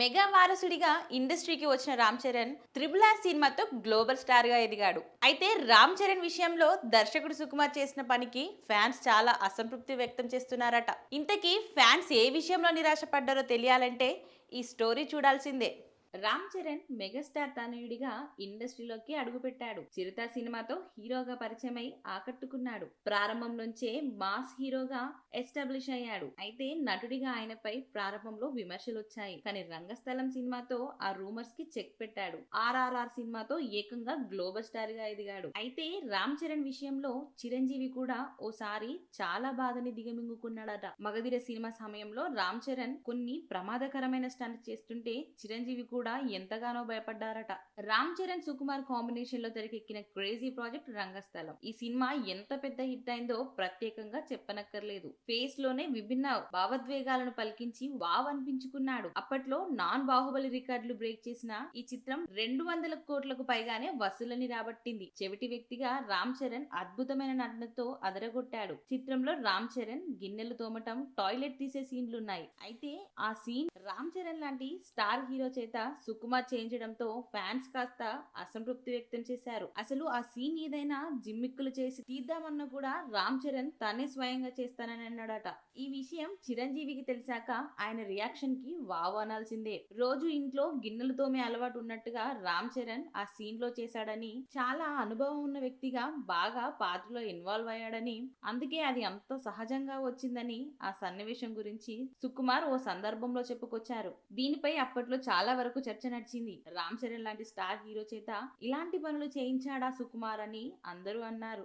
Mega వారసుడిగా ఇండస్ట్రీకి వచ్చిన రామ్ చరణ్ త్రిబుల్ ఆర్ సినిమాతో గ్లోబల్ స్టార్గా ఎదిగాడు. అయితే రామ్ చరణ్ విషయంలో దర్శకుడు సుకుమార్ చేసిన పనికి ఫ్యాన్స్ చాలా అసంతృప్తి వ్యక్తం చేస్తున్నారట. ఇంతకీ ఫ్యాన్స్ ఏ విషయంలో నిరాశపడ్డారో తెలియాలంటే ఈ స్టోరీ చూడాల్సిందే. రామ్ చరణ్ మెగాస్టార్ తనయుడిగా ఇండస్ట్రీలోకి అడుగుపెట్టాడు. చిరుత సినిమాతో హీరోగా పరిచయమై ఆకట్టుకున్నాడు. ప్రారంభం నుంచే మాస్ హీరోగా ఎస్టాబ్లిష్ అయ్యాడు. అయితే నటుడిగా ఆయనపై ప్రారంభంలో విమర్శలు వచ్చాయి కానీ రంగస్థలం సినిమాతో ఆ రూమర్స్కి చెక్ పెట్టాడు. ఆర్ఆర్ఆర్ సినిమాతో ఏకంగా గ్లోబల్ స్టార్గా ఎదిగాడు. అయితే రామ్ చరణ్ విషయంలో చిరంజీవి కూడా ఓసారి చాలా బాధని దిగమింగుకున్నాడట. మగధీర సినిమా సమయంలో రామ్ చరణ్ కొన్ని ప్రమాదకరమైన స్టంట్ చేస్తుంటే చిరంజీవి కూడా కూడా ఎంతగానో భయపడ్డారట. రామ్ చరణ్ సుకుమార్ కాంబినేషన్లో తెరకెక్కిన క్రేజీ ప్రాజెక్ట్ రంగస్థలం. ఈ సినిమా ఎంత పెద్ద హిట్ అయిందో ప్రత్యేకంగా చెప్పనక్కర్లేదు. ఫేస్లోనే విభిన్న భావోద్వేగాలను పలికించి వావ్ అనిపించుకున్నాడు. అప్పట్లో నాన్ బాహుబలి రికార్డులు బ్రేక్ చేసిన ఈ చిత్రం రెండు వందల కోట్లకు పైగానే వసూలని రాబట్టింది. చెవిటి వ్యక్తిగా రామ్ చరణ్ అద్భుతమైన నటనతో అదరగొట్టాడు. చిత్రంలో రామ్ చరణ్ గిన్నెలు తోమటం టాయిలెట్ తీసే సీన్లు ఉన్నాయి అయితే ఆ సీన్ రామ్ చరణ్ లాంటి స్టార్ హీరో చేత సుకుమార్ చేయించడంతో ఫ్యాన్స్ కాస్త అసంతృప్తి వ్యక్తం చేశారు. అసలు ఆ సీన్ ఏదైనా జిమ్మిక్కులు చేసి తీద్దామన్నా కూడా రామ్ చరణ్ తానే స్వయంగా చేస్తానని అన్నాడట. ఈ విషయం చిరంజీవికి తెలిసాక ఆయన రియాక్షన్కి వావ్ అనాల్సిందే. రోజు ఇంట్లో గిన్నెలు తోమే అలవాటు ఉన్నట్టుగా రామ్ చరణ్ ఆ సీన్లో చేశాడని చాలా అనుభవం ఉన్న వ్యక్తిగా బాగా పాత్రలో ఇన్వాల్వ్ అయ్యాడని అందుకే అది అంత సహజంగా వచ్చిందని ఆ సన్నివేశం గురించి సుకుమార్ ఓ సందర్భంలో చెప్పుకొచ్చారు. దీనిపై అప్పట్లో చాలా వరకు చర్చ నడిచింది. రామ్ చరణ్ లాంటి స్టార్ హీరో చేత ఇలాంటి పనులు చేయించాడా సుకుమార్ అని అందరూ అన్నారు.